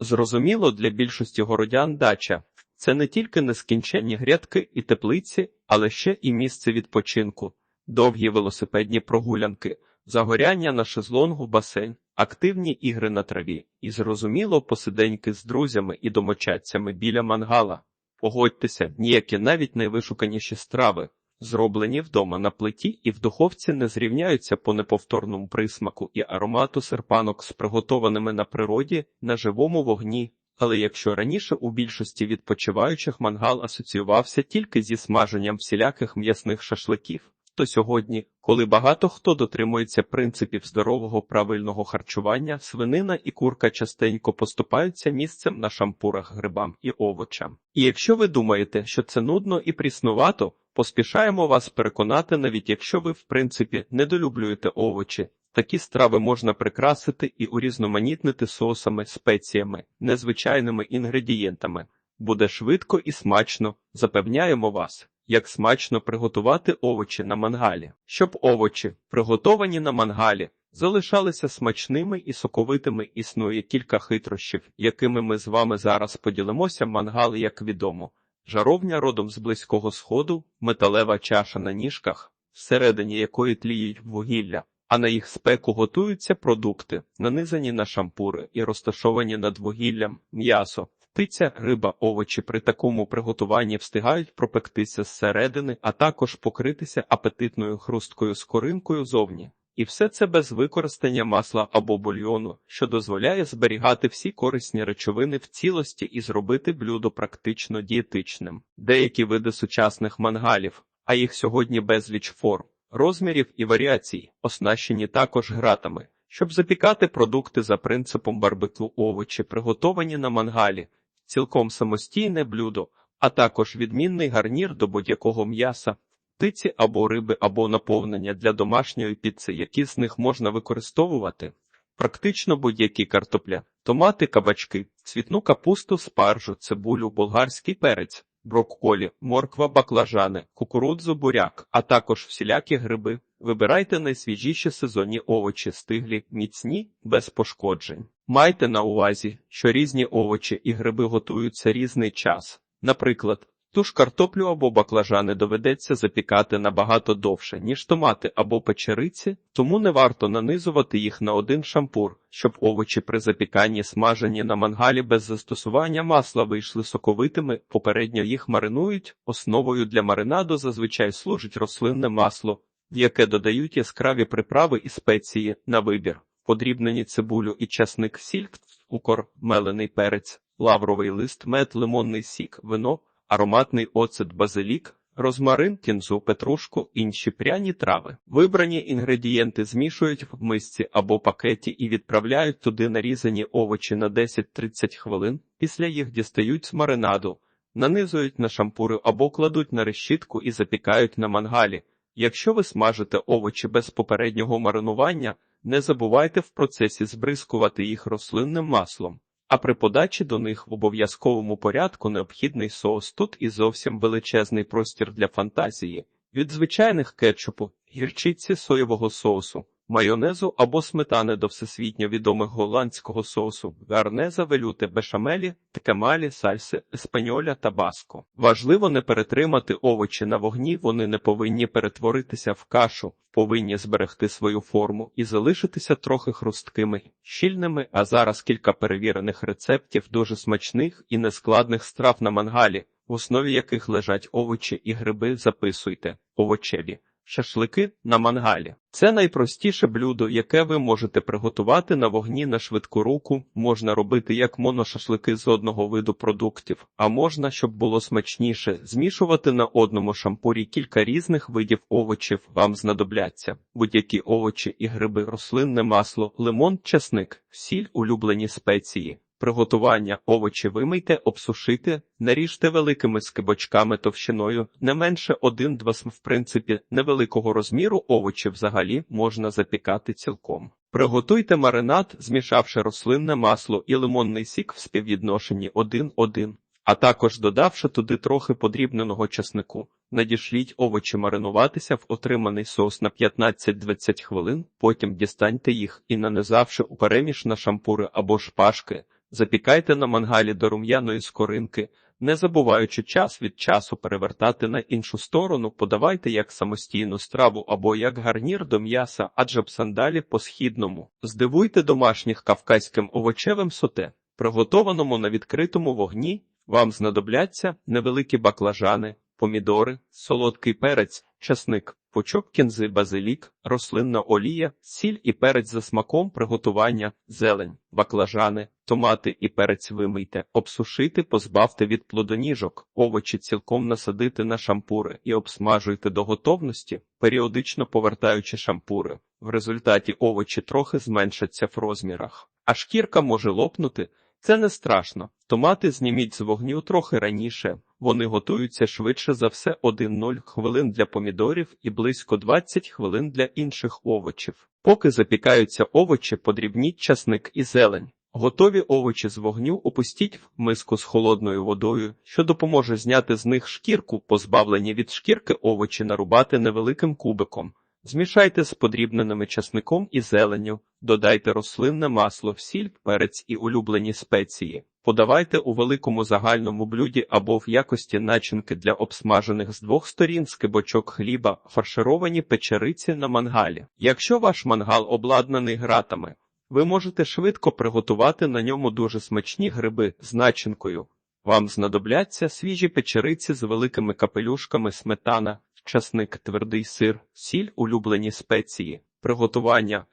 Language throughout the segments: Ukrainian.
Зрозуміло, для більшості городян дача це не тільки нескінченні грядки і теплиці, але ще і місце відпочинку, довгі велосипедні прогулянки, загоряння на шезлонгу, басейн, активні ігри на траві і, зрозуміло, посиденьки з друзями і домочадцями біля мангала. Погодьтеся, ніякі навіть найвишуканіші страви, зроблені вдома на плиті і в духовці не зрівняються по неповторному присмаку і аромату серпанок з приготованими на природі на живому вогні. Але якщо раніше у більшості відпочиваючих мангал асоціювався тільки зі смаженням всіляких м'ясних шашликів, то сьогодні, коли багато хто дотримується принципів здорового правильного харчування, свинина і курка частенько поступаються місцем на шампурах грибам і овочам. І якщо ви думаєте, що це нудно і пріснувато, поспішаємо вас переконати, навіть якщо ви в принципі недолюблюєте овочі. Такі страви можна прикрасити і урізноманітнити соусами, спеціями, незвичайними інгредієнтами. Буде швидко і смачно, запевняємо вас, як смачно приготувати овочі на мангалі, щоб овочі, приготовані на мангалі, залишалися смачними і соковитими. Існує кілька хитрощів, якими ми з вами зараз поділимося. Мангал, як відомо, жаровня родом з близького сходу, металева чаша на ніжках, всередині якої тліють вугілля а на їх спеку готуються продукти, нанизані на шампури і розташовані над вугіллям, м'ясо, птиця, риба, овочі при такому приготуванні встигають пропектися зсередини, а також покритися апетитною хрусткою скоринкою зовні. І все це без використання масла або бульйону, що дозволяє зберігати всі корисні речовини в цілості і зробити блюдо практично дієтичним. Деякі види сучасних мангалів, а їх сьогодні безліч форм розмірів і варіацій, оснащені також гратами, щоб запікати продукти за принципом барбекю овочі, приготовані на мангалі, цілком самостійне блюдо, а також відмінний гарнір до будь-якого м'яса, птиці або риби, або наповнення для домашньої піци, які з них можна використовувати. Практично будь-які картопля, томати, кабачки, цвітну капусту, спаржу, цибулю, болгарський перець, брокколі, морква, баклажани, кукурудзу, буряк, а також всілякі гриби. Вибирайте найсвіжіші сезонні овочі, стиглі, міцні, без пошкоджень. Майте на увазі, що різні овочі і гриби готуються різний час. Наприклад, ту ж картоплю або баклажани доведеться запікати набагато довше, ніж томати або печериці, тому не варто нанизувати їх на один шампур, щоб овочі при запіканні смажені на мангалі без застосування масла вийшли соковитими, попередньо їх маринують, основою для маринаду зазвичай служить рослинне масло, в яке додають яскраві приправи і спеції на вибір, подрібнені цибулю і часник сіль, цукор, мелений перець, лавровий лист, мед, лимонний сік, вино ароматний оцет базилік, розмарин, кінзу, петрушку, інші пряні трави. Вибрані інгредієнти змішують в мисці або пакеті і відправляють туди нарізані овочі на 10-30 хвилин. Після їх дістають з маринаду, нанизують на шампури або кладуть на решітку і запікають на мангалі. Якщо ви смажите овочі без попереднього маринування, не забувайте в процесі збризкувати їх рослинним маслом а при подачі до них в обов'язковому порядку необхідний соус. Тут і зовсім величезний простір для фантазії від звичайних кетчупу, гірчиці соєвого соусу, майонезу або сметани до всесвітньо відомих голландського соусу, гарнеза, велюти, бешамелі, ткемалі, сальси, еспаньоля та баско. Важливо не перетримати овочі на вогні, вони не повинні перетворитися в кашу, повинні зберегти свою форму і залишитися трохи хрусткими, щільними, а зараз кілька перевірених рецептів дуже смачних і нескладних страв на мангалі, в основі яких лежать овочі і гриби, записуйте овочеві. Шашлики на мангалі це найпростіше блюдо, яке ви можете приготувати на вогні на швидку руку. Можна робити як моношашлики з одного виду продуктів, а можна, щоб було смачніше, змішувати на одному шампурі кілька різних видів овочів. Вам знадобляться будь-які овочі і гриби, рослинне масло, лимон, часник, сіль, улюблені спеції. Приготування овочі вимийте, обсушити, наріжте великими скибочками товщиною, не менше 1-2 см. В принципі, невеликого розміру овочі взагалі можна запікати цілком. Приготуйте маринад, змішавши рослинне масло і лимонний сік в співвідношенні 1-1, а також додавши туди трохи подрібненого часнику. Надішліть овочі маринуватися в отриманий соус на 15-20 хвилин, потім дістаньте їх і, нанизавши у переміж на шампури або шпажки, Запікайте на мангалі до рум'яної скоринки, не забуваючи час від часу перевертати на іншу сторону, подавайте як самостійну страву або як гарнір до м'яса, адже б сандалі по східному. Здивуйте домашніх кавказьким овочевим соте, приготованому на відкритому вогні. Вам знадобляться невеликі баклажани, помідори, солодкий перець, часник, пучок кінзи, базилік, рослинна олія, сіль і перець за смаком приготування, зелень, баклажани, томати і перець вимийте, обсушити, позбавте від плодоніжок, овочі цілком насадити на шампури і обсмажуйте до готовності, періодично повертаючи шампури. В результаті овочі трохи зменшаться в розмірах, а шкірка може лопнути. Це не страшно. Томати зніміть з вогню трохи раніше. Вони готуються швидше за все 1-0 хвилин для помідорів і близько 20 хвилин для інших овочів. Поки запікаються овочі, подрібніть часник і зелень. Готові овочі з вогню опустіть в миску з холодною водою, що допоможе зняти з них шкірку, позбавлені від шкірки овочі нарубати невеликим кубиком. Змішайте з подрібненими часником і зеленню, додайте рослинне масло, сіль, перець і улюблені спеції. Подавайте у великому загальному блюді або в якості начинки для обсмажених з двох сторін скибочок хліба, фаршировані печериці на мангалі. Якщо ваш мангал обладнаний гратами, ви можете швидко приготувати на ньому дуже смачні гриби з начинкою. Вам знадобляться свіжі печериці з великими капелюшками сметана, часник, твердий сир, сіль, улюблені спеції, приготування.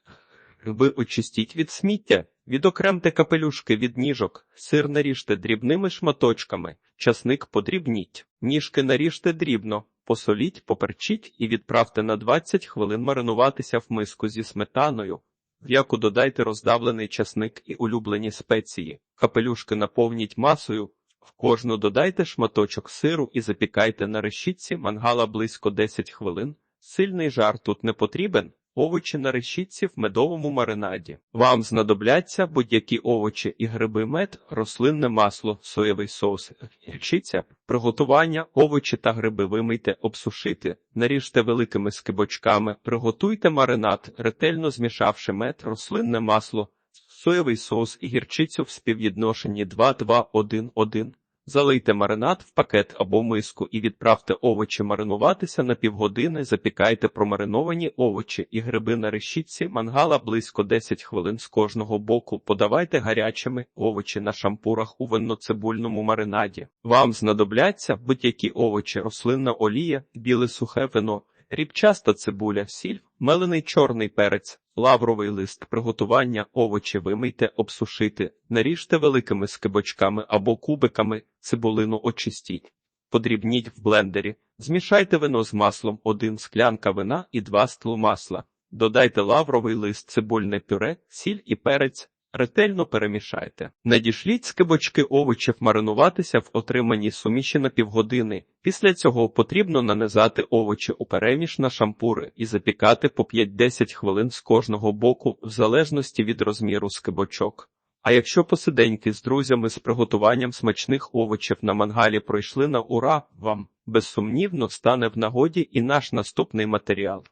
Ви очистіть від сміття, відокремте капелюшки від ніжок, сир наріжте дрібними шматочками, часник подрібніть, ніжки наріжте дрібно, посоліть, поперчіть і відправте на 20 хвилин маринуватися в миску зі сметаною, в яку додайте роздавлений часник і улюблені спеції, капелюшки наповніть масою, в кожну додайте шматочок сиру і запікайте на решітці мангала близько 10 хвилин. Сильний жар тут не потрібен. Овочі на решітці в медовому маринаді. Вам знадобляться будь-які овочі і гриби мед, рослинне масло, соєвий соус, гірчиця, приготування, овочі та гриби вимийте, обсушити, наріжте великими скибочками, приготуйте маринад, ретельно змішавши мед, рослинне масло, соєвий соус і гірчицю в співвідношенні 2-2-1-1. Залийте маринад в пакет або миску і відправте овочі маринуватися на півгодини, запікайте промариновані овочі і гриби на решітці, мангала близько 10 хвилин з кожного боку, подавайте гарячими овочі на шампурах у винно-цибульному маринаді. Вам знадобляться будь-які овочі, рослинна олія, біле сухе вино, рібчаста цибуля, сіль, мелений чорний перець, лавровий лист, приготування, овочі вимийте, обсушити, наріжте великими скибочками або кубиками, цибулину очистіть. Подрібніть в блендері, змішайте вино з маслом, один склянка вина і два стлу масла. Додайте лавровий лист, цибульне пюре, сіль і перець. Ретельно перемішайте. Надішліть скибочки овочів маринуватися в отриманій суміші на півгодини. Після цього потрібно нанизати овочі у переміш на шампури і запікати по 5-10 хвилин з кожного боку, в залежності від розміру скибочок. А якщо посиденьки з друзями з приготуванням смачних овочів на мангалі пройшли на ура, вам безсумнівно стане в нагоді і наш наступний матеріал.